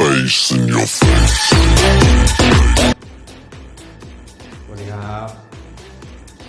bass in your face. สวัสดีครับ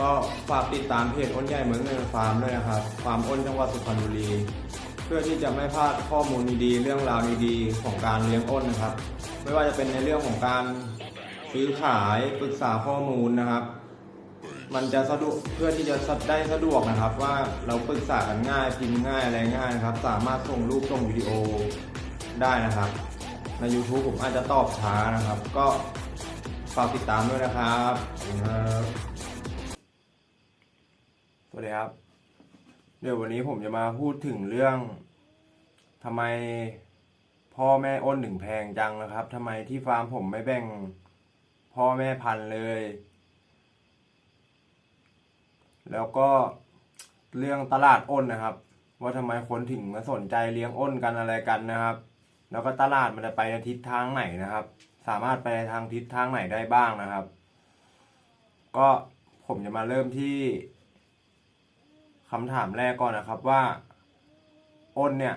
ก็ฝากติดตามเพจอ้นใหญ่เหมือนเงินฟาร์มด้วยนะครับ ฟาร์มอ้นจังหวัดสุพรรณบุรี เพื่อที่จะไม่พลาดข้อมูลดีๆ เรื่องราวดีๆ ของการเลี้ยงอ้นนะครับ ไม่ว่าจะเป็นในเรื่องของการซื้อขายปรึกษาข้อมูลนะครับ มันจะสะดวกเพื่อที่จะได้สะดวกนะครับ ว่าเราปรึกษากันง่ายพิมพ์ง่ายอะไรง่ายนะครับ สามารถส่งรูปส่งวิดีโอได้นะครับ ใน YouTube ผมอาจจะตอบช้านะครับ ก็ฝากติดตามด้วยนะครับสวัสดีครับ เดี๋ยววันนี้ผมจะมาพูดถึงเรื่องทำไมพ่อแม่อ้นถึงแพงจังนะครับทำไมที่ฟาร์มผมไม่แบ่งพ่อแม่พันเลย แล้วก็เรื่องตลาดอ้นนะครับ ว่าทำไมคนถึงมาสนใจเลี้ยงอ้นกันอะไรกันนะครับ แล้วก็ตลาดมันจะไปในทิศทางไหนนะครับ สามารถไปในทางทิศทางไหนได้บ้างนะครับ ก็ผมจะมาเริ่มที่คำถามแรกก่อนนะครับว่า อ้นเนี่ย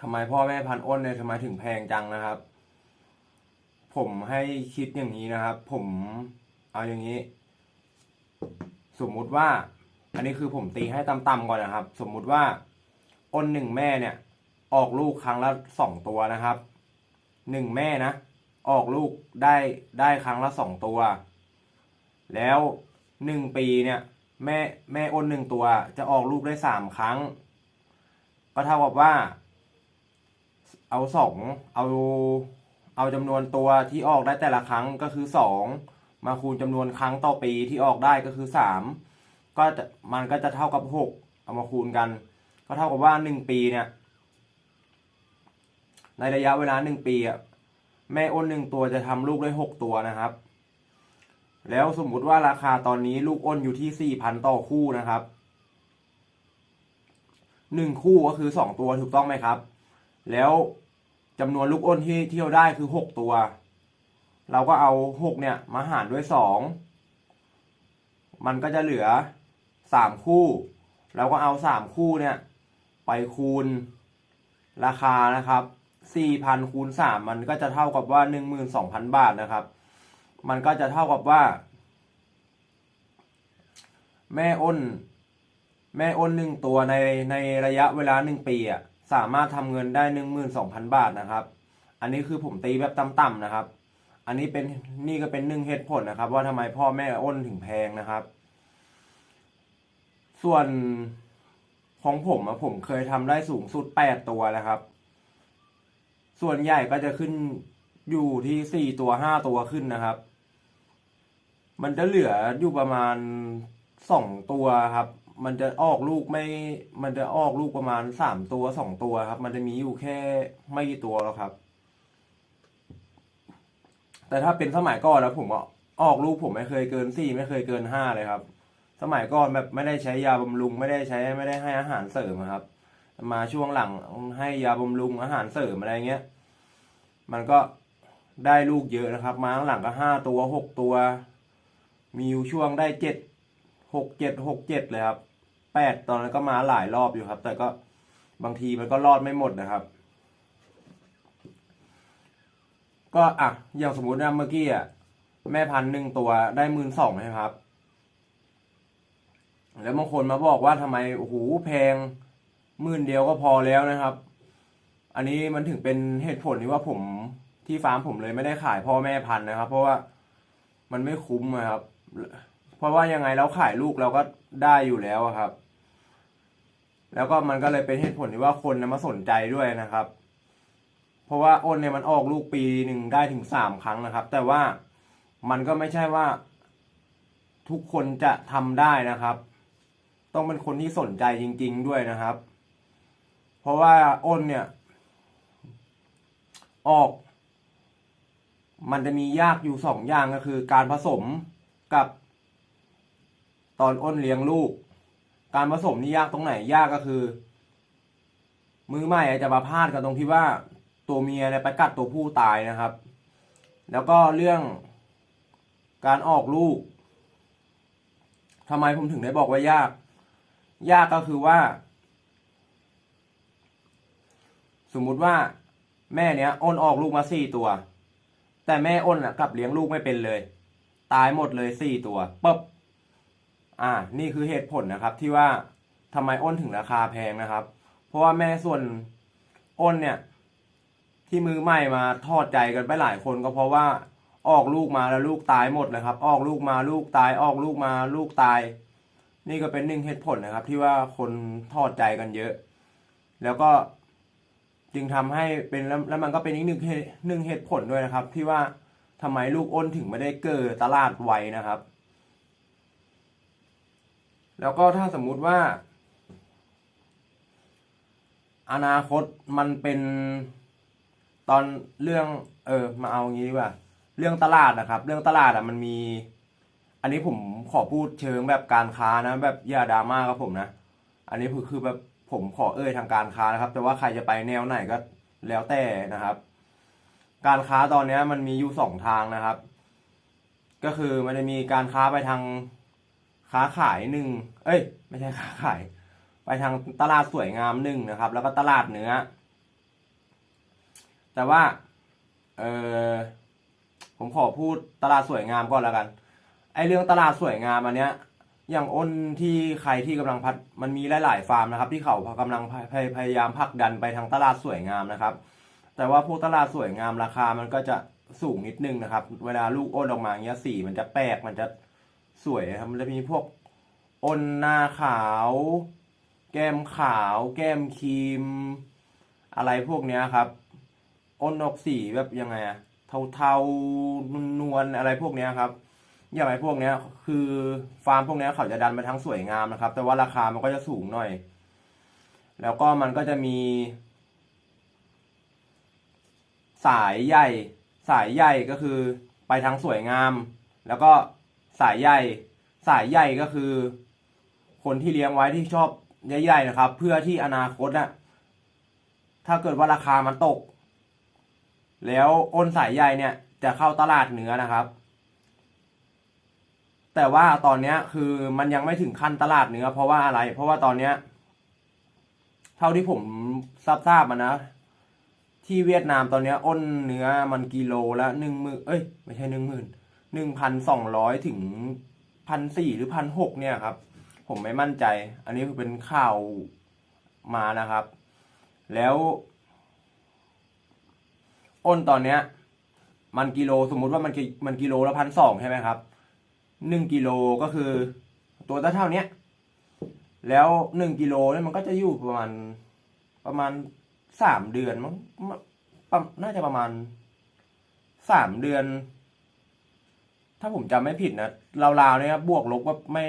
ทำไมพ่อแม่พันอ้นเนี่ยทำไมถึงแพงจังนะครับ ผมให้คิดอย่างนี้นะครับ ผมเอาอย่างนี้ สมมุติว่า อันนี้คือผมตีให้ต่ำๆก่อนนะครับ สมมุติว่า อ้นหนึ่งแม่เนี่ย ออกลูกครั้งละสองตัวนะครับหนึ่งแม่นะ ออกลูกได้ได้ครั้งละสองตัว แล้วหนึ่งปีเนี่ยแม่แม่อ้นหนึ่งตัว จะออกลูกได้สามครั้ง ก็เท่ากับว่า เอาสองเอาเอาจำนวนตัวที่ออกได้แต่ละครั้งก็คือสองมาคูณจำนวนครั้งต่อปีที่ออกได้ก็คือสามก็จะมันก็จะเท่ากับหกเอามาคูณกัน ก็เท่ากับว่าหนึ่งปีเนี่ย ในระยะเวลาหนึ่งปีอะแม่อ้นหนึ่งตัวจะทำลูกได้หกตัวนะครับ แล้วสมมุติว่าราคาตอนนี้ลูกอ้นอยู่ที่สี่พันต่อคู่นะครับหนึ่งคู่ก็คือสองตัวถูกต้องไหมครับ แล้วจำนวนลูกอ้นที่เที่ยวได้คือหกตัว เราก็เอาหกเนี่ยมาหารด้วยสองมันก็จะเหลือสามคู่ เราก็เอาสามคู่เนี่ย ไปคูณราคานะครับ สี่พันคูณสามมันก็จะเท่ากับว่าหนึ่งหมื่นสองพันบาทนะครับ มันก็จะเท่ากับว่า แม่อ้น แม่อ้นหนึ่งตัวในในระยะเวลาหนึ่งปีอะสามารถทำเงินได้หนึ่งหมื่นสองพันบาทนะครับ อันนี้คือผมตีแบบต่ำๆนะครับ อันนี้เป็นนี่ก็เป็นหนึ่งเหตุผลนะครับ ว่าทำไมพ่อแม่อ้นถึงแพงนะครับ ส่วนของผมอะผมเคยทำได้สูงสุดแปดตัวนะครับ ส่วนใหญ่ก็จะขึ้นอยู่ที่สี่ตัวห้าตัวขึ้นนะครับ มันจะเหลืออยู่ประมาณสองตัวครับ มันจะออกลูกไม่ มันจะออกลูกประมาณสามตัวสองตัวครับ มันจะมีอยู่แค่ไม่กี่ตัวแล้วครับ แต่ถ้าเป็นสมัยก่อนแล้วผมอออกลูกผมไม่เคยเกินสี่ไม่เคยเกินห้าเลยครับ สมัยก่อนแบบไม่ได้ใช้ยาบำรุง ไม่ได้ใช้ไม่ได้ให้อาหารเสริมครับ มาช่วงหลังให้ยาบำรุงอาหารเสริมอะไรเงี้ย มันก็ได้ลูกเยอะนะครับ มาหลังก็ห้าตัวหกตัว มีอยู่ช่วงได้เจ็ดหกเจ็ดหกเจ็ดเลยครับแปดตอนนั้นก็มาหลายรอบอยู่ครับ แต่ก็บางทีมันก็รอดไม่หมดนะครับ ก็อะอย่างสมมุตินะเมื่อกี้อะแม่พันหนึ่งตัวได้หมื่นสองใช่ไหมครับ แล้วบางคนมาบอกว่าทำไมโอ้โหแพง หมื่นเดียวก็พอแล้วนะครับ อันนี้มันถึงเป็นเหตุผลที่ว่าผมที่ฟาร์มผมเลยไม่ได้ขายพ่อแม่พันธุ์นะครับ เพราะว่ามันไม่คุ้มนะครับ เพราะว่ายังไงเราขายลูกเราก็ได้อยู่แล้วครับ แล้วก็มันก็เลยเป็นเหตุผลที่ว่าคนนะมาสนใจด้วยนะครับ เพราะว่าอ้นเนี่ยมันออกลูกปีหนึ่งได้ถึงสามครั้งนะครับ แต่ว่ามันก็ไม่ใช่ว่าทุกคนจะทำได้นะครับ ต้องเป็นคนที่สนใจจริง ๆ ด้วยนะครับ เพราะว่าอ้นเนี่ย ออก มันจะมียากอยู่สองอย่างก็คือ การผสมกับ ตอนอ้นเลี้ยงลูก การผสมนี่ยากตรงไหนยากก็คือ มือใหม่อาจจะมาพลาดกันตรงที่ว่าตัวเมียเนี่ยไปกัดตัวผู้ตายนะครับ แล้วก็เรื่องการออกลูกทำไมผมถึงได้บอกว่ายาก ยากก็คือว่า สมมุติว่าแม่เนี้ยอ้นออกลูกมาสี่ตัว แต่แม่อ้นอะกลับเลี้ยงลูกไม่เป็นเลย ตายหมดเลยสี่ตัวปุ๊บอ่า นี่คือเหตุผลนะครับ ที่ว่าทำไมอ้นถึงราคาแพงนะครับ เพราะว่าแม่ส่วนอ้นเนี่ย ที่มือใหม่มาทอดใจกันไปหลายคนก็เพราะว่าออกลูกมาแล้วลูกตายหมดเลยครับ ออกลูกมาลูกตาย ออกลูกมาลูกตาย นี่ก็เป็นหนึ่งเหตุผลนะครับ ที่ว่าคนทอดใจกันเยอะ แล้วก็ จึงทำให้เป็นแล้วแล้วมันก็เป็นอีกหนึ่งเหตุหนึ่งเหตุผลด้วยนะครับ ที่ว่าทำไมลูกอ้นถึงไม่ได้เกิดตลาดไวนะครับ แล้วก็ถ้าสมมุติว่า อนาคตมันเป็นตอนเรื่อง เออ มาเอางี้ดีกว่า เรื่องตลาดนะครับ เรื่องตลาดอะมันมี อันนี้ผมขอพูดเชิงแบบการค้านะ แบบอย่าดราม่ากับผมนะ อันนี้คือคือแบบ ผมขอเอ่ยทางการค้านะครับ แต่ว่าใครจะไปแนวไหนก็แล้วแต่นะครับ การค้าตอนนี้มันมีอยู่สองทางนะครับ ก็คือมันจะมีการค้าไปทางค้าขายหนึ่งเอ้ย ไม่ใช่ค้าขาย ไปทางตลาดสวยงามหนึ่งนะครับ แล้วก็ตลาดเนื้อ แต่ว่าเออผมขอพูดตลาดสวยงามก่อนแล้วกัน ไอเรื่องตลาดสวยงามอันเนี้ย อย่างอ้นที่ใครที่กำลังพัดมันมีหลาย ๆ ฟาร์มนะครับ ที่เขากำลังพยพยายามผลักดันไปทางตลาดสวยงามนะครับ แต่ว่าพวกตลาดสวยงามราคามันก็จะสูงนิดนึงนะครับ เวลาลูกอ้นออกมาเงี้ยสีมันจะแปลกมันจะสวยครับมันจะมีพวกอ้นหน้าขาว แก้มขาว แก้มครีม อะไรพวกเนี้ยครับอ้นออกสีแบบยังไงอะเทาๆนวลๆอะไรพวกเนี้ยครับ อย่างไรพวกเนี้ย คือฟาร์มพวกเนี้ยเขาจะดันไปทั้งสวยงามนะครับ แต่ว่าราคามันก็จะสูงหน่อย แล้วก็มันก็จะมี สายใหญ่ สายใหญ่ก็คือไปทางสวยงาม แล้วก็สายใหญ่ สายใหญ่ก็คือ คนที่เลี้ยงไว้ที่ชอบใหญ่ๆนะครับ เพื่อที่อนาคตอะถ้าเกิดว่าราคามันตก แล้วอ้นสายใหญ่เนี่ยจะเข้าตลาดเนื้อนะครับ แต่ว่าตอนเนี้ยคือมันยังไม่ถึงขั้นตลาดเนื้อเพราะว่าอะไร เพราะว่าตอนเนี้ย เท่าที่ผมทราบทราบมานะ ที่เวียดนามตอนเนี้ย อ้นเนื้อมันกิโลละหนึ่งหมื่นเอ้ย ไม่ใช่หนึ่งหมื่นหนึ่งพันสองร้อยถึงพันสี่หรือพันหกเนี่ยครับ ผมไม่มั่นใจ อันนี้คือเป็นข่าวมานะครับ แล้ว อ้นตอนเนี้ย มันกิโลสมมุติว่ามันมันกิโลละพันสองใช่ไหมครับ หนึ่งกิโลก็คือ ตัวเท่าเนี้ย แล้วหนึ่งกิโลเนี่ยมันก็จะอยู่ประมาณประมาณสามเดือนมั้งน่าจะประมาณสามเดือน ถ้าผมจำไม่ผิดนะราวๆเนี่ยบวกลบว่าไม่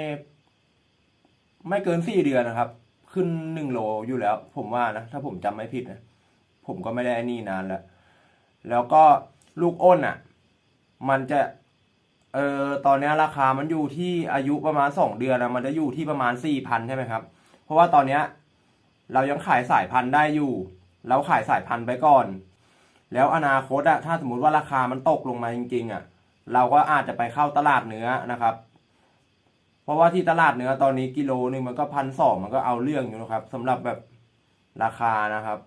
ไม่เกินสี่เดือนนะครับ ขึ้นหนึ่งโลอยู่แล้ว ผมว่านะถ้าผมจำไม่ผิดนะผมก็ไม่ได้อ้นี่นานแล้ว แล้วก็ลูกอ้นอะ มันจะ เออตอนนี้ราคามันอยู่ที่อายุประมาณสองเดือนนะมันจะอยู่ที่ประมาณสี่พันใช่ไหมครับ เพราะว่าตอนนี้เรายังขายสายพันธุ์ได้อยู่ เราขายสายพันธุ์ไปก่อน แล้วอนาคตอะถ้าสมมติว่าราคามันตกลงมาจริงๆอะเราก็อาจจะไปเข้าตลาดเนื้อนะครับ เพราะว่าที่ตลาดเนื้อตอนนี้กิโลหนึ่งมันก็พันสองมันก็เอาเรื่องอยู่นะครับสำหรับแบบราคานะครับ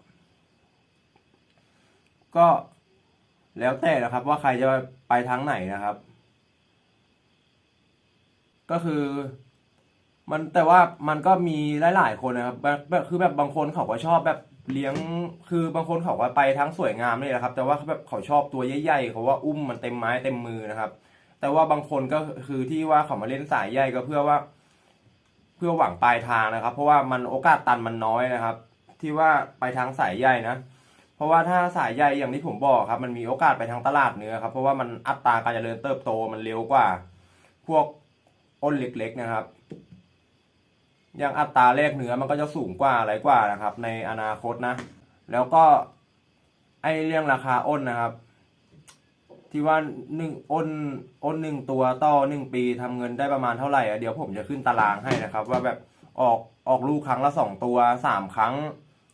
ก็แล้วแต่นะครับว่าใครจะไปทางไหนนะครับ ก็คือ มันแต่ว่ามันก็มีหลาย ๆ คนนะครับแบบแบบคือแบบบางคนเขาก็ชอบแบบเลี้ยงคือบางคนเขาก็ไปทั้งสวยงามเลยนะครับ แต่ว่าแบบเขาชอบตัวใหญ่ๆเขาว่าอุ้มมันเต็มไม้เต็มมือนะครับ แต่ว่าบางคนก็คือที่ว่าเขามาเล่นสายใหญ่ก็เพื่อว่า เพื่อหวังปลายทางนะครับ เพราะว่ามันโอกาสตันมันน้อยนะครับ ที่ว่าไปทางสายใหญ่นะเพราะว่าถ้าสายใหญ่อย่างที่ผมบอกครับ มันมีโอกาสไปทางตลาดเนื้อครับ เพราะว่ามันอัตราการเจริญเติบโตมันเร็วกว่า พวก อ้นเล็กๆนะครับอย่างอัตราแลกเนื้อมันก็จะสูงกว่าอะไรกว่านะครับ ในอนาคตนะ แล้วก็ไอเรื่องราคาอ้นนะครับ ที่ว่าหนึ่งอ้นอ้นหนึ่งตัวต่อหนึ่งปีทำเงินได้ประมาณเท่าไหร่อะเดี๋ยวผมจะขึ้นตารางให้นะครับ ว่าแบบออกออกลูกครั้งละสองตัวสามครั้ง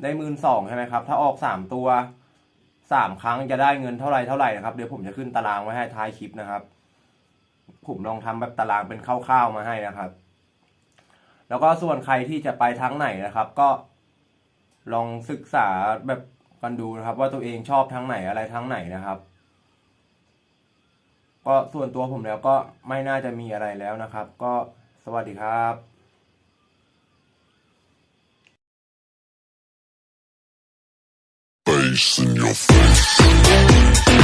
ได้หมื่นสองใช่ไหมครับ ถ้าออกสามตัวสามครั้งจะได้เงินเท่าไหร่เท่าไหร่นะครับ เดี๋ยวผมจะขึ้นตารางไว้ให้ท้ายคลิปนะครับ ผมลองทำแบบตารางเป็นคร่าวๆมาให้นะครับ แล้วก็ส่วนใครที่จะไปทางไหนนะครับ ก็ลองศึกษาแบบกันดูนะครับ ว่าตัวเองชอบทั้งไหนอะไรทั้งไหนนะครับ ก็ส่วนตัวผมแล้วก็ไม่น่าจะมีอะไรแล้วนะครับ ก็สวัสดีครับ Face in your face.